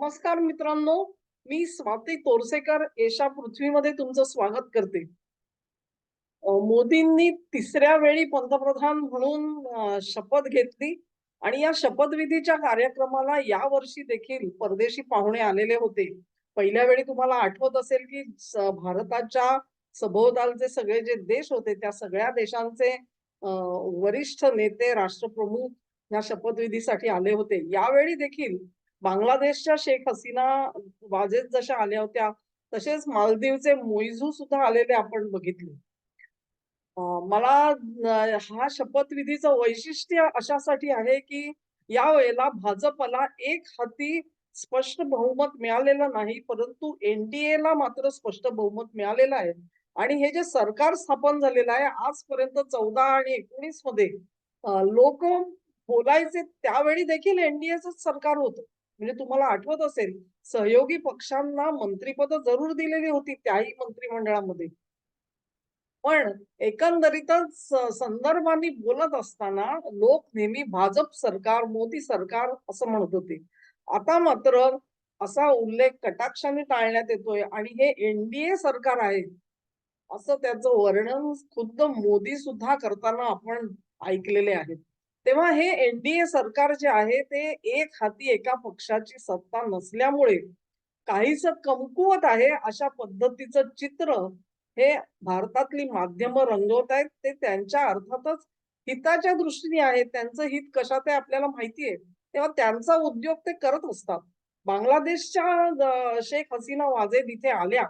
नमस्कार मित्रांनो मी स्वाती तोरसेकर एशा पृथ्वीमध्ये तुमचं स्वागत करते. मोदींनी तिसऱ्या वेळी पंतप्रधान म्हणून शपथ घेतली आणि या शपथविधीच्या कार्यक्रमाला या वर्षी देखील परदेशी पाहुणे आलेले होते. पहिल्या वेळी तुम्हाला आठवत असेल की भारताच्या सभोवतालचे सगळे जे देश होते त्या सगळ्या देशांचे वरिष्ठ नेते राष्ट्रप्रमुख या शपथविधीसाठी आले होते. यावेळी देखील बांगलादेशच्या शेख हसीना वाजेत जशा आल्या होत्या तसेच मालदीवचे मोइझू सुद्धा आलेले आपण बघितले. मला हा शपथविधीचं वैशिष्ट्य अशासाठी आहे की या वेळेला भाजपला एक हाती स्पष्ट बहुमत मिळालेलं नाही परंतु एनडीए ला मात्र स्पष्ट बहुमत मिळालेलं आहे. आणि हे जे सरकार स्थापन झालेलं आहे आजपर्यंत चौदा आणि एकोणीसमध्ये लोक बोलायचे त्यावेळी देखील एनडीएच सरकार होतं. म्हणजे तुम्हाला आठवत असेल सहयोगी पक्षांना मंत्रीपद जरूर दिलेली होती त्याही मंत्रिमंडळामध्ये. पण एकंदरीतच संदर्भांनी संदर्भाने बोलत असताना लोक नेहमी भाजप सरकार मोदी सरकार असं म्हणत होते. आता मात्र असा उल्लेख कटाक्षाने टाळण्यात येतोय आणि हे एनडीए सरकार आहे असं त्याचं वर्णन खुद्द मोदी सुद्धा करताना आपण ऐकलेले आहेत. तेव्हा हे एनडीए सरकार जे आहे ते एक हाती एका पक्षाची सत्ता नसल्यामुळे काहीस कमकुवत आहे अशा पद्धतीचं चित्र हे भारतातली माध्यमं रंगवत आहेत. ते त्यांच्या अर्थातच हिताच्या दृष्टीने आहे. त्यांचं हित कशात आहे आपल्याला माहिती आहे. तेव्हा त्यांचा उद्योग ते करत असतात. बांगलादेशच्या शेख हसीना वाजेद इथे आल्या.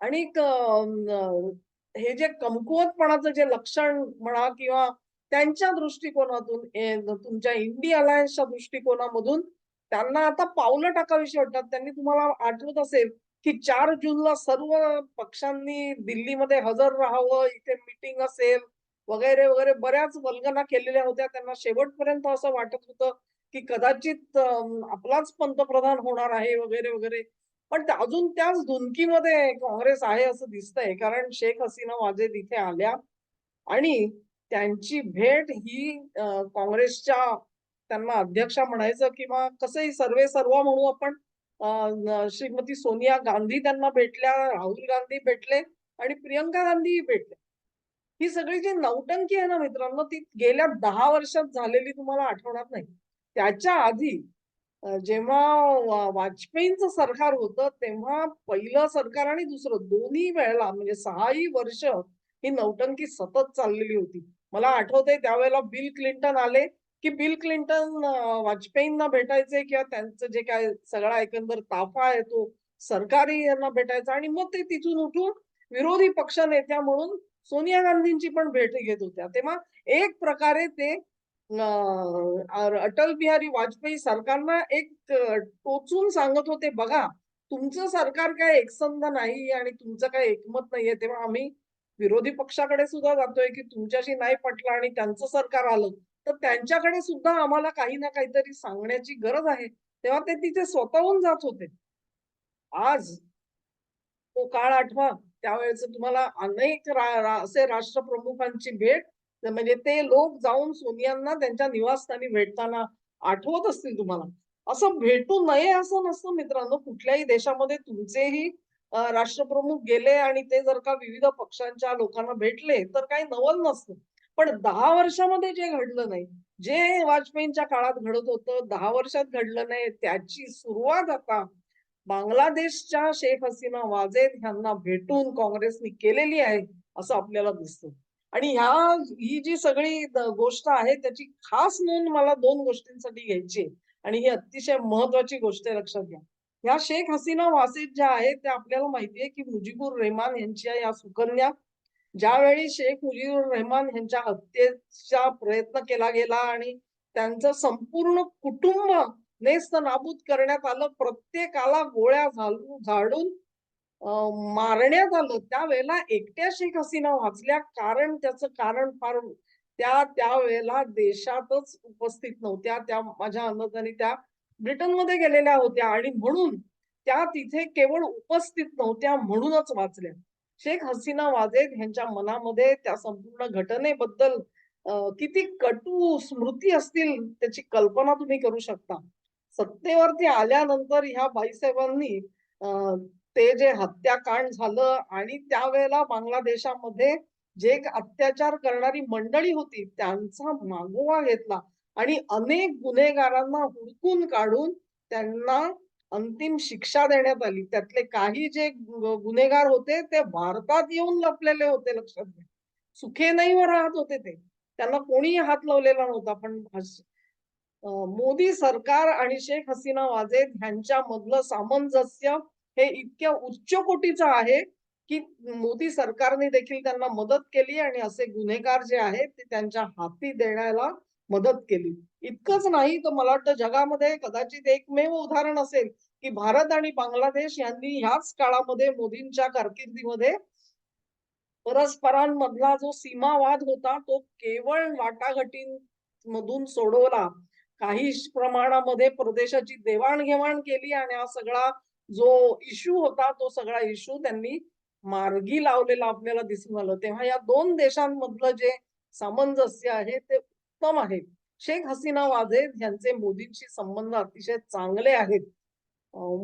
आणि हे जे कमकुवतपणाचं जे लक्षण म्हणा किंवा त्यांच्या दृष्टिकोनातून तुमच्या इंडिया अलायन्सच्या दृष्टिकोनामधून त्यांना आता पावलं टाकावीशी वाटतात. त्यांनी तुम्हाला आठवत असेल की चार जूनला सर्व पक्षांनी दिल्लीमध्ये हजर राहावं इथे मीटिंग असेल वगैरे वगैरे बऱ्याच वल्गना केलेल्या होत्या. त्यांना शेवटपर्यंत असं वाटत होतं की कदाचित आपलाच पंतप्रधान होणार आहे वगैरे वगैरे. पण अजून त्याच धुनकीमध्ये काँग्रेस आहे असं दिसतंय कारण शेख हसीना वाजेद इथे आल्या आणि त्यांची भेट ही काँग्रेसच्या त्यांना अध्यक्षा म्हणायचं किंवा कसंही सर्वे सर्व म्हणू आपण श्रीमती सोनिया गांधी त्यांना भेटल्या राहुल गांधी भेटले आणि प्रियंका गांधीही भेटले. ही सगळी जी नौटंकी आहे ना मित्रांनो ती गेल्या दहा वर्षात झालेली तुम्हाला आठवणार नाही. त्याच्या आधी जेव्हा वाजपेयींचं सरकार होतं तेव्हा पहिलं सरकार आणि दुसरं दोन्ही वेळेला म्हणजे सहाही वर्ष ही नौटंकी सतत चाललेली होती. मला आठवतंय त्यावेळेला बिल क्लिंटन आले की बिल क्लिंटन वाजपेयींना भेटायचे किंवा त्यांचं जे काय सगळा एकंदर ताफा आहे तो सरकारी यांना भेटायचा आणि मग ते तिथून उठून विरोधी पक्ष नेत्या म्हणून सोनिया गांधींची पण भेट घेत होत्या. तेव्हा एक प्रकारे ते अटल बिहारी वाजपेयी सरकारना एक टोचून सांगत होते बघा तुमचं सरकार काय एकसंध नाही आणि तुमचं काय एकमत नाहीये. तेव्हा आम्ही विरोधी पक्षाकडे सुद्धा जातोय की तुमच्याशी नाही पटलं आणि त्यांचं सरकार आलं तर त्यांच्याकडे सुद्धा आम्हाला काही ना काहीतरी सांगण्याची गरज आहे. तेव्हा ते तिथे स्वतःहून जात होते. आज तो काळ आठवा त्यावेळेच तुम्हाला अनेक रा- रा- असे राष्ट्रप्रमुखांची भेट म्हणजे ते लोक जाऊन सोनियांना त्यांच्या निवासस्थानी भेटताना आठवत असतील तुम्हाला. असं भेटू नये असं नसतं मित्रांनो कुठल्याही देशामध्ये तुमचेही राष्ट्रप्रमुख गेले आणि ते जर का विविध पक्षांच्या लोकांना भेटले तर काही नवल नसतं. पण दहा वर्षामध्ये जे घडलं नाही जे वाजपेयींच्या काळात घडत होतं दहा वर्षात घडलं नाही त्याची सुरुवात आता बांगलादेशच्या शेख हसीना वाजेद ह्यांना भेटून काँग्रेसने केलेली आहे असं आपल्याला दिसतं. आणि ह्या ही जी सगळी गोष्ट आहे त्याची खास नोंद मला दोन गोष्टींसाठी घ्यायची आहे. आणि ही अतिशय महत्वाची गोष्ट आहे लक्षात घ्या. ह्या शेख हसीना वासेद ज्या आहेत त्या आपल्याला माहिती आहे की मुजीबुर रहमान यांच्या या सुकन्या. ज्यावेळी शेख मुजीबुर रहमान यांच्या हत्येचा प्रयत्न केला गेला आणि त्यांचं संपूर्ण कुटुंब नेस्त नाबूद करण्यात आलं प्रत्येकाला गोळ्या झालू झाडून मारण्यात आलं त्यावेळेला एकट्या शेख हसीना वाचल्या. कारण त्याचं कारण फार त्या त्यावेळेला देशातच उपस्थित नव्हत्या. त्या माझ्या अंदाजाने त्या ब्रिटनमध्ये गेलेल्या होत्या आणि म्हणून त्या तिथे केवळ उपस्थित नव्हत्या म्हणूनच वाचल्या. शेख हसीना वाजेद यांच्या मनामध्ये त्या संपूर्ण घटनेबद्दल किती कटू स्मृती असतील त्याची कल्पना तुम्ही करू शकता. सत्तेवरती आल्यानंतर ह्या बाईसाहेबांनी ते जे हत्याकांड झालं आणि त्यावेळेला बांगलादेशामध्ये जे अत्याचार करणारी मंडळी होती त्यांचा मागोवा घेतला. आणि अनेक गुन्हेगारांना हुडकून काढून त्यांना अंतिम शिक्षा देण्यात आली. त्यातले काही जे गुन्हेगार होते ते भारतात येऊन लपलेले होते लक्षात घ्या. सुखे नाही राहत होते ते. त्यांना कोणीही हात लावलेला नव्हता पण मोदी सरकार आणि शेख हसीना वाजेद ह्यांच्या मधलं सामंजस्य हे इतक्या उच्च कोटीचं आहे की मोदी सरकारने देखील त्यांना मदत केली आणि असे गुन्हेगार जे आहेत ते त्यांच्या हाती देण्याला मदत केली. इतकंच नाही तर मला वाटतं जगामध्ये कदाचित एकमेव उदाहरण असेल की भारत आणि बांगलादेश यांनी ह्याच काळामध्ये मोदींच्या कारकिर्दीमध्ये परस्परांमधला जो सीमावाद होता तो केवळ वाटाघाटींमधून सोडवला. काही प्रमाणामध्ये प्रदेशाची देवाणघेवाण केली आणि हा सगळा जो इश्यू होता तो सगळा इश्यू त्यांनी मार्गी लावलेला आपल्याला दिसून आलं. तेव्हा या दोन देशांमधलं जे सामंजस्य आहे ते उत्तम आहे. शेख हसीना वाजेद यांचे मोदींशी संबंध अतिशय चांगले आहेत.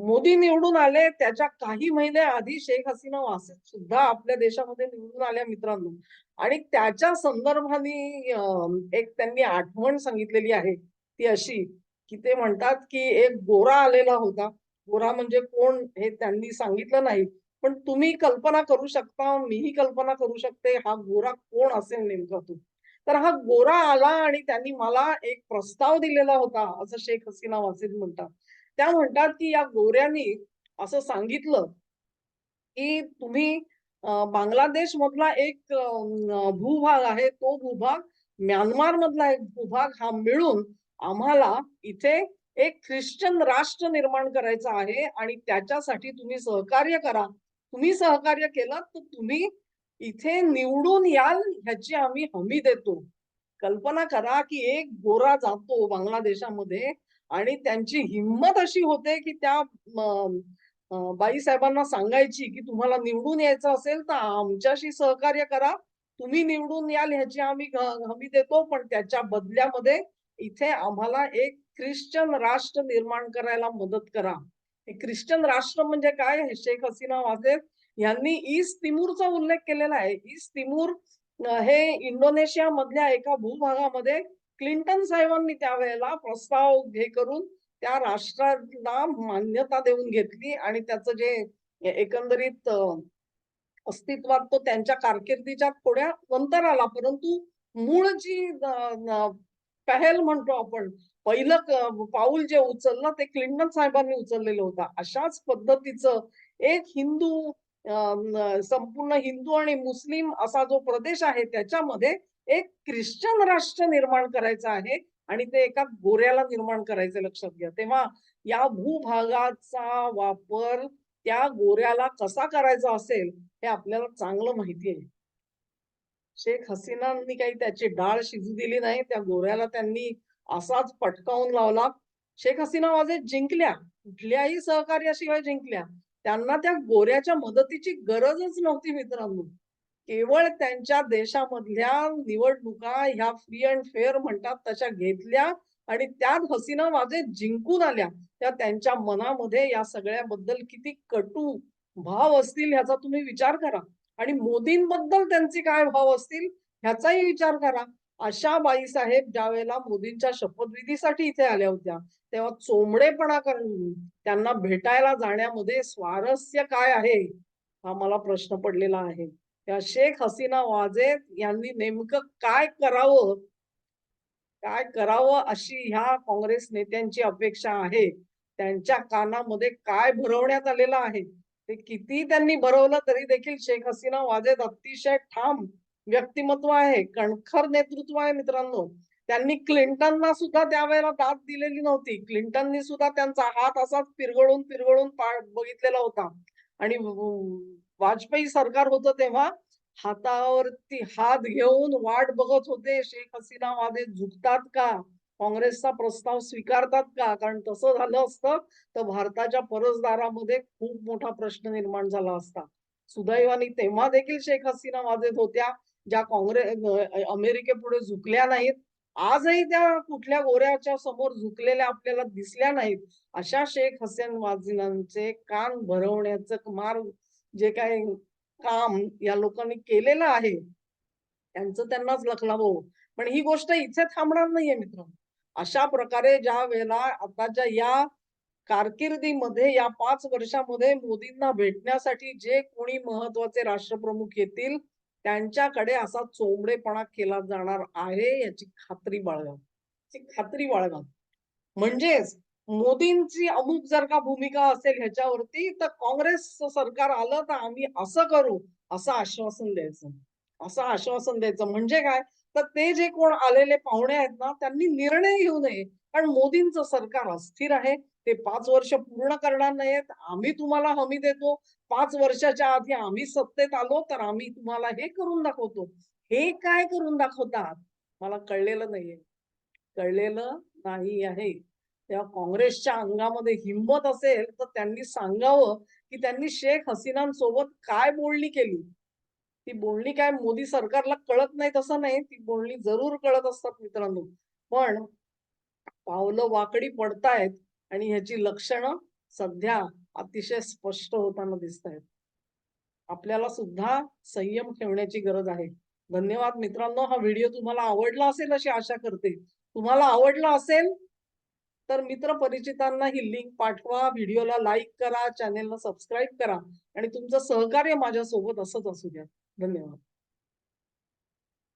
मोदी निवडून आले त्याच्या काही महिने आधी शेख हसीना वासेद सुद्धा आपल्या देशामध्ये निवडून आल्या मित्रांनो. आणि त्याच्या संदर्भाने एक त्यांनी आठवण सांगितलेली आहे. ती अशी की ते म्हणतात की एक गोरा आलेला होता. गोरा म्हणजे कोण हे त्यांनी सांगितलं नाही. पण तुम्ही कल्पना करू शकता मीही कल्पना करू शकते हा गोरा कोण असेल नेमका तो. तर हा गोरा आला आणि त्यांनी मला एक प्रस्ताव दिलेला होता असं शेख हसीना वासिद म्हणतात. त्या म्हणतात की या गोऱ्यांनी असं सांगितलं की तुम्ही बांगलादेश मधला एक भूभाग आहे तो भूभाग म्यानमार मधला एक भूभाग हा मिळून आम्हाला इथे एक ख्रिश्चन राष्ट्र निर्माण करायचं आहे आणि त्याच्यासाठी तुम्ही सहकार्य करा. तुम्ही सहकार्य केलं तर तुम्ही इथे निवडून याल ह्याची आम्ही हमी देतो. कल्पना करा की एक गोरा जातो बांगलादेशामध्ये आणि त्यांची हिंमत अशी होते की त्या बाई साहेबांना सांगायची की तुम्हाला निवडून यायचं असेल तर आमच्याशी सहकार्य करा. तुम्ही निवडून याल ह्याची आम्ही हमी देतो. पण त्याच्या बदल्यामध्ये इथे आम्हाला एक ख्रिश्चन राष्ट्र निर्माण करायला मदत करा. हे ख्रिश्चन राष्ट्र म्हणजे काय? हे शेख हसीना वाजेद यांनी ईस्ट तिमूरचा उल्लेख केलेला आहे. ईस्ट तिमूर हे इंडोनेशिया मधल्या एका भूभागामध्ये क्लिंटन साहेबांनी त्यावेळेला प्रस्ताव हे करून त्या राष्ट्राला मान्यता देऊन घेतली आणि त्याचं जे एकंदरीत अस्तित्वात तो त्यांच्या कारकिर्दीच्या थोड्या नंतर आला परंतु मूळ जी पहल म्हणतो आपण पहिलं पाऊल जे उचललं ते क्लिंटन साहेबांनी उचललेलं होतं. अशाच पद्धतीचं एक हिंदू संपूर्ण हिंदू आणि मुस्लिम असा जो प्रदेश आहे त्याच्यामध्ये एक ख्रिश्चन राष्ट्र निर्माण करायचं आहे आणि ते एका गोऱ्याला निर्माण करायचं लक्षात घ्या. तेव्हा या भूभागाचा वापर त्या गोऱ्याला कसा करायचा असेल हे आपल्याला चांगलं माहिती आहे. शेख हसीनांनी काही त्याची डाळ शिजू दिली नाही त्या गोऱ्याला त्यांनी असाच पटकावून लावला. शेख हसीना वाजे जिंकल्या कुठल्याही सहकार्याशिवाय जिंकल्या. त्यांना त्या गोऱ्याच्या मदतीची गरजच नव्हती मित्रांनो. केवळ त्यांच्या देशामधल्या निवडणुका ह्या फ्री अँड फेअर म्हणतात तशा घेतल्या आणि त्यात हसीना वाजे जिंकून आल्या. त्या त्यांच्या मनामध्ये या सगळ्याबद्दल किती कटू भाव असतील ह्याचा तुम्ही विचार करा. आणि मोदींबद्दल त्यांचे काय भाव असतील ह्याचाही विचार करा. अशा बाईसाहेब ज्या वेळेला मोदींच्या शपथविधीसाठी इथे आल्या होत्या तेव्हा चोमडेपणा करून त्यांना भेटायला जाण्यामध्ये स्वारस्य काय आहे हा मला प्रश्न पडलेला आहे. त्या शेख हसीना वाजेद यांनी नेमकं काय करावं काय करावं अशी ह्या काँग्रेस नेत्यांची अपेक्षा आहे त्यांच्या कानामध्ये काय भरवण्यात आलेलं आहे ते किती त्यांनी भरवलं तरी देखील शेख हसीना वाजेद अतिशय ठाम व्यक्तिमत्व आहे कणखर नेतृत्व आहे मित्रांनो. त्यांनी क्लिंटनना सुद्धा त्यावेळेला दाद दिलेली नव्हती. क्लिंटननी सुद्धा त्यांचा हात असाच पिरगळून पिरगळून बघितलेला होता. आणि वाजपेयी सरकार होतं तेव्हा हातावरती हात घेऊन वाट बघत होते शेख हसीना वादे झुकतात का? काँग्रेसचा प्रस्ताव स्वीकारतात का? कारण तसं झालं असतं तर भारताच्या परसदारामध्ये खूप मोठा प्रश्न निर्माण झाला असता. सुदैवाने तेव्हा देखील शेख हसीना वाजत होत्या. ज्या काँग्रेस अमेरिकेपुढे झुकल्या नाहीत आजही त्या कुठल्या गोऱ्याच्या समोर झुकलेल्या आपल्याला दिसल्या नाहीत अशा शेख हसेन वाजिनांचे कान भरवण्याचं मार्ग जे काही काम या लोकांनी केलेलं आहे त्यांचं त्यांनाच लखलावं पण ही गोष्ट इथे थांबणार नाहीये मित्र अशा प्रकारे ज्या वेळेला आताच्या या कारकिर्दीमध्ये या पाच वर्षामध्ये मोदींना भेटण्यासाठी जे कोणी महत्त्वाचे राष्ट्रप्रमुख येतील त्यांच्याकडे असा चोबडेपणा केला जाणार आहे याची खात्री बाळगा ची खात्री बाळगा म्हणजेच मोदींची अमुक जर का भूमिका असेल ह्याच्यावरती तर काँग्रेस सरकार आलं तर आम्ही असं करू असं आश्वासन द्यायचं. असं आश्वासन द्यायचं. म्हणजे काय? तर ते जे कोण आलेले पाहुणे आहेत ना त्यांनी निर्णय घेऊ नये. कारण मोदींचं सरकार अस्थिर आहे. ते पाच वर्ष पूर्ण करणार नाहीत. आम्ही तुम्हाला हमी देतो. पाच वर्षाच्या आधी आम्ही सत्तेत आलो तर आम्ही तुम्हाला हे करून दाखवतो. हे काय करून दाखवतात? मला कळलेलं नाहीये. कळलेलं नाही आहे. तेव्हा काँग्रेसच्या अंगामध्ये हिंमत असेल तर त्यांनी सांगावं की त्यांनी शेख हसीनांसोबत काय बोलणी केली? ती बोलणी काय मोदी सरकारला कळत नाही तसं नाही ती बोलणी जरूर कळत असतात मित्रांनो. पण पावलं वाकडी पडतायत आणि ह्याची लक्षणं सध्या अतिशय स्पष्ट होताना दिसत आहेत आपल्याला सुद्धा संयम ठेवण्याची गरज आहे. धन्यवाद मित्रांनो हा व्हिडिओ तुम्हाला आवडला असेल अशी आशा करते. तुम्हाला आवडला असेल तर मित्र परिचितांना ही लिंक पाठवा व्हिडिओला लाईक करा चॅनेलला सबस्क्राईब करा आणि तुमचं सहकार्य माझ्यासोबत असंच असू द्या. धन्यवाद.